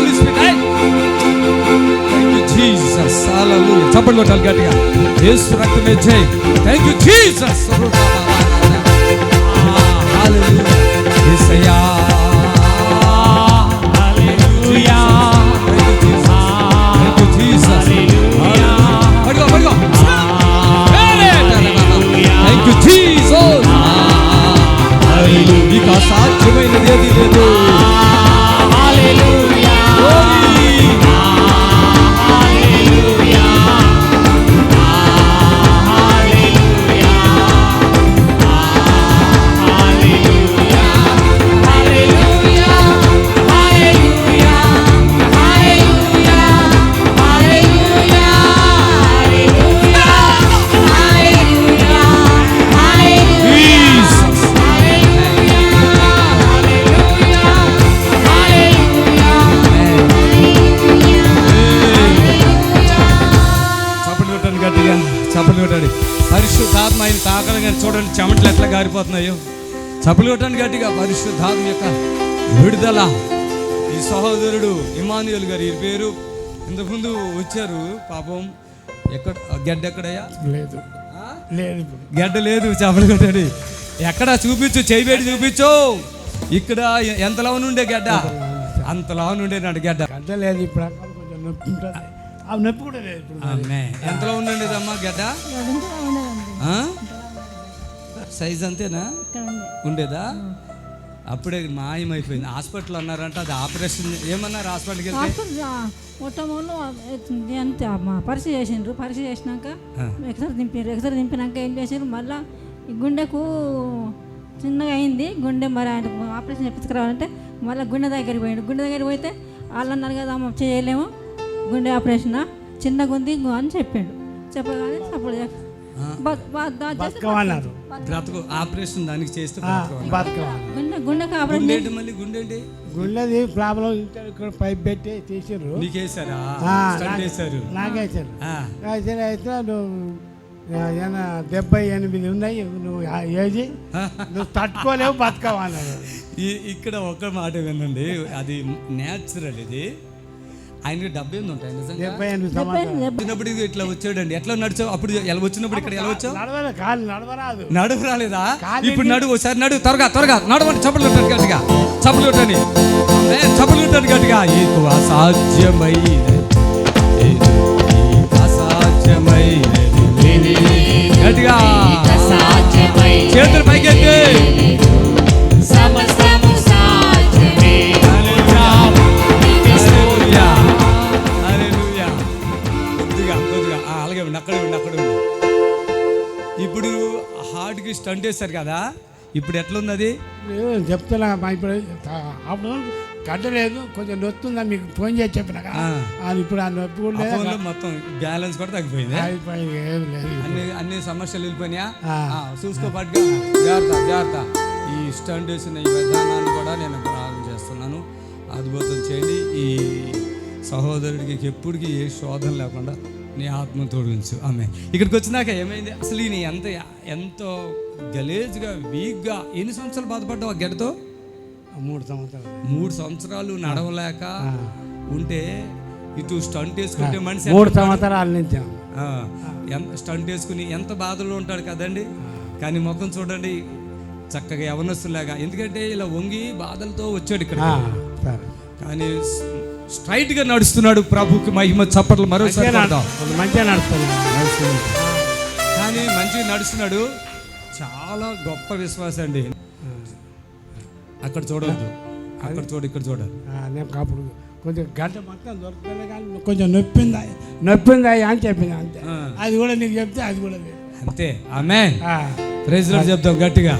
Holy Spirit. Hey. Thank you, Jesus. Hallelujah. చప్పట్లు కొట్టాలి గట్టిగా యేసు రక్తమే జై థ్యాంక్ యూ జీసస్ యేసయ్యా చప్పట్లు కొట్టండి. పరిశుద్ధాత్మ ఆయన తాకడం చూడండి చెమటలు ఎట్లా గారిపోతున్నాయో. చప్పట్లు కొట్టండి గట్టిగా. పరిశుద్ధాత్మ యొక్క విడుదల. ఈ సహోదరుడు ఇమానుయల్ గారు ఈ పేరు. ఇంతకుముందు వచ్చారు పాపం. ఎక్కడ గడ్డ ఎక్కడయ్యా? లేదు? లేదు. గడ్డ లేదు చేపలు కొట్టాడు. ఎక్కడ చూపించు? చేయి పెట్టి చూపించు. ఇక్కడ ఎంత లావు ఉండే గడ్డ? అంత లావు ఉండేనంట గడ్డ. గడ్డ లేదు ఇప్పుడు నొప్పి ఉంటుంది ఆ నొప్పి కూడా లేదు. ఇప్పుడు. ఎంతలో ఉండండి అమ్మా గడ్డ? ఆ? సైజ్ అంతేనా? ఉండేదా? అప్పుడే మాయమైపోయింది. హాస్పిటల్ అన్నారంట అది ఆపరేషన్ ఏమన్నారు హాస్పిటల్కి వెళ్తే? హాస్పిటల్ అంతే మా పరీక్ష చేసిండ్రు. పరీక్ష చేసినాక. ఎక్సర్ దింపారు ఎక్సర్ దింపినాక ఏం చేసారు మళ్ళా ఈ గుండెకు చిన్నగా అయింది. గుండె మరి ఆయన ఆపరేషన్ చేపించుకురావాలంటే మళ్ళీ గుండె దగ్గరికి పోయిండు. గుండె దగ్గరికి పోతే వాళ్ళు అన్నారు కదా అమ్మ చేయలేము. గుండె ఆపరేషన్ చిన్నగా ఉంది ఇంకో అని చెప్పిండు. చెప్పగానే సపోర్ట్ బతకమన్నారు బ్రతుకు ఆపరేషన్ దానికి చేస్తే గుండె గుండెకి ఆపరేషన్ మళ్ళీ గుండె ఏంటి? గుళ్ళది ప్రాబ్లం ఇక్కడ ఇక్కడ పైప్ పెట్టి తీసిర్రు నీకేసారా? వేశారు. నాకేసారు. అయితే నువ్వు డెబ్బై ఎనిమిది ఉన్నాయి నువ్వు ఏజ్. నువ్వు తట్టుకోలేవు ఈ- ఇక్కడ ఒక మాట వినండి. అది న్యాచురల్ ఇది. ఆయనకి డబ్బు ఉంటాయి నిజంగా? ఎనిమిది వచ్చినప్పుడు ఇది ఇట్లా వచ్చాడండి. ఎట్లా నడిచావు? అప్పుడు ఎలా వచ్చినప్పుడు ఇక్కడ ఎలా వచ్చావు? నడవరా కాలు నడవరాదు. నడువు రాలేదా? ఇప్పుడు నడువు ఒకసారి నడువు త్వరగా త్వరగా. నడవండి చప్పలు కొట్టండి గట్టిగా. చప్పలు కొట్టండి. ఏ, చప్పలు కొట్టండి గట్టిగా. ఏది నీకు అసాధ్యమైనది గట్టిగా. చేతులు పైకెత్తి స్టంట్ వేశారు కదా ఇప్పుడు ఎట్లుంది అది నేను చెప్తున్నా మా ఇప్పుడు అప్పుడు గడ్డ లేదు కొంచెం నొత్తుందా మీకు ఫోన్ చేసి చెప్పిన ఇప్పుడు ఆ నొప్పి కూడా లేదు? మొత్తం బ్యాలెన్స్ కూడా తగ్గిపోయింది. అయిపోయింది ఏం లేదు. అన్ని అన్ని సమస్యలు వెళ్ళిపోయినాయా? చూసుకో పట్టుగా జాగ్రత్త జాగ్రత్త. ఈ స్టంట్ వేసిన ఈ విధానాన్ని కూడా నేను ప్రారంభం చేస్తున్నాను. అద్భుతం చేయండి. ఈ సహోదరుడికి ఎప్పటికీ ఏ శోధన లేకుండా నీ ఆత్మ తోడించు. ఆమె ఇక్కడికి వచ్చినాక ఏమైంది? అసలు ఈయన ఎంత ఎంతో గలేజ్గా వీక్గా ఎన్ని సంవత్సరాలు బాధపడ్డావు ఆ గడ్డతో మూడు సంవత్సరాలు. మూడు సంవత్సరాలు నడవలేక ఉంటే ఇటు స్టంట్ వేసుకుంటే మనిషి మూడు సంవత్సరాల నుంచి. స్టంట్ వేసుకుని ఎంత బాధలో ఉంటాడు కదండి. కానీ ముఖం చూడండి చక్కగా యవనస్తులాగా ఎందుకంటే ఇలా వంగి బాధలతో వచ్చాడు ఇక్కడ. కానీ స్ట్రైట్గా నడుస్తున్నాడు ప్రభుకి మహిమ చప్పట్లు మరోసారి మంచిగా కానీ మంచిగా నడుస్తున్నాడు. చాలా గొప్ప విశ్వాసం అండి. అక్కడ చూడవద్దు అక్కడ చూడు ఇక్కడ చూడాలి నేను అప్పుడు కొంచెం గంట మొత్తం దొరుకుతుంది కానీ కొంచెం నొప్పిందా? నొప్పిందా అని చెప్పింది అంతే. అది కూడా నీకు చెప్తే అది కూడా అంతే. ఆమె ప్రైజ్ చెప్తాం గట్టిగా.